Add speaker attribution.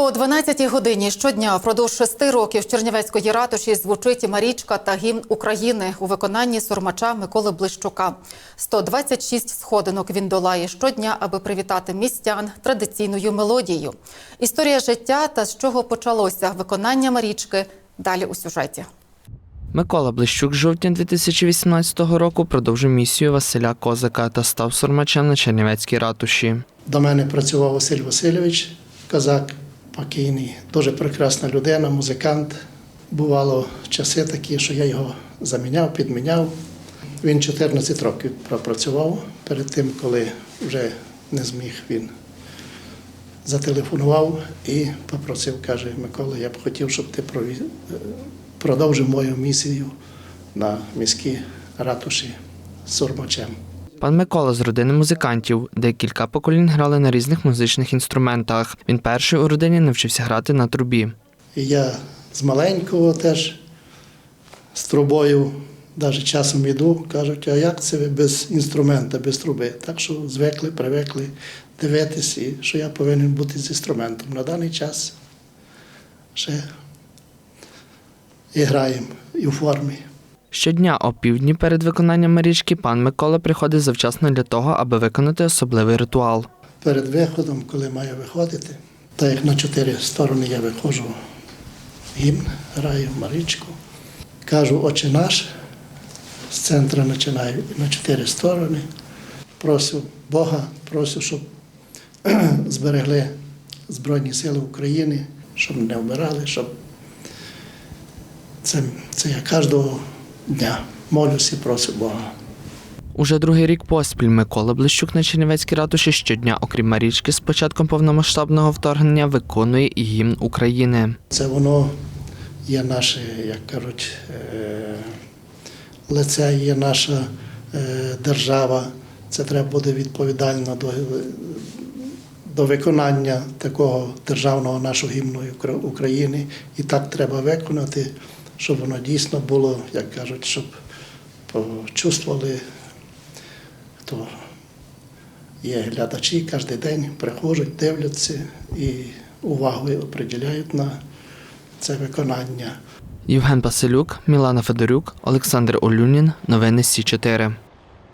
Speaker 1: О 12-й годині щодня впродовж шести років з Чернівецької ратуші звучить Марічка та гімн України у виконанні сурмача Миколи Блищука. 126 сходинок він долає щодня, аби привітати містян традиційною мелодією. Історія життя та з чого почалося виконання Марічки далі у сюжеті.
Speaker 2: Микола Блищук з жовтня 2018 року продовжив місію Василя Козака та став сурмачем на Чернівецькій ратуші.
Speaker 3: До мене працював Василь Васильович, козак покійний, дуже прекрасна людина, музикант. Бувало часи такі, що я його заміняв, підміняв. Він 14 років пропрацював перед тим, коли вже не зміг він. Зателефонував і попросив, каже, Микола, я б хотів, щоб ти прові- продовжив мою місію на міській ратуші з сурмачем.
Speaker 2: Пан Микола з родини музикантів, де кілька поколінь грали на різних музичних інструментах. Він перший у родині навчився грати на трубі.
Speaker 3: Я з маленького теж з трубою, навіть часом йду, кажуть, а як це ви без інструмента, без труби? Так що звикли, привикли дивитись, і що я повинен бути з інструментом. На даний час ще і граємо і в формі.
Speaker 2: Щодня о півдні перед виконанням Марічки пан Микола приходить завчасно для того, аби виконати особливий ритуал.
Speaker 3: Перед виходом, коли маю виходити, так як на чотири сторони я виходжу, гімн, граю Марічку, кажу Отче наш, з центру починаю на чотири сторони. Прошу Бога, прошу, щоб зберегли Збройні Сили України, щоб не вмирали, щоб це, це я кожного дня молюся і прошу Бога.
Speaker 2: Уже другий рік поспіль Микола Блищук на Чернівецькій ратуші щодня, окрім Марічки, з початком повномасштабного вторгнення виконує і гімн України.
Speaker 3: Це воно є наше, як кажуть, е, лице, є наша е, держава. Це треба буде відповідально до, до виконання такого державного нашого гімну України. І так треба виконати, щоб воно дійсно було, як кажуть, щоб почувствували, хто є глядачі кожен день приходять, дивляться і увагу приділяють на це виконання.
Speaker 2: Євген Басилюк, Мілана Федорюк, Олександр Олюнін. Новини Сі 4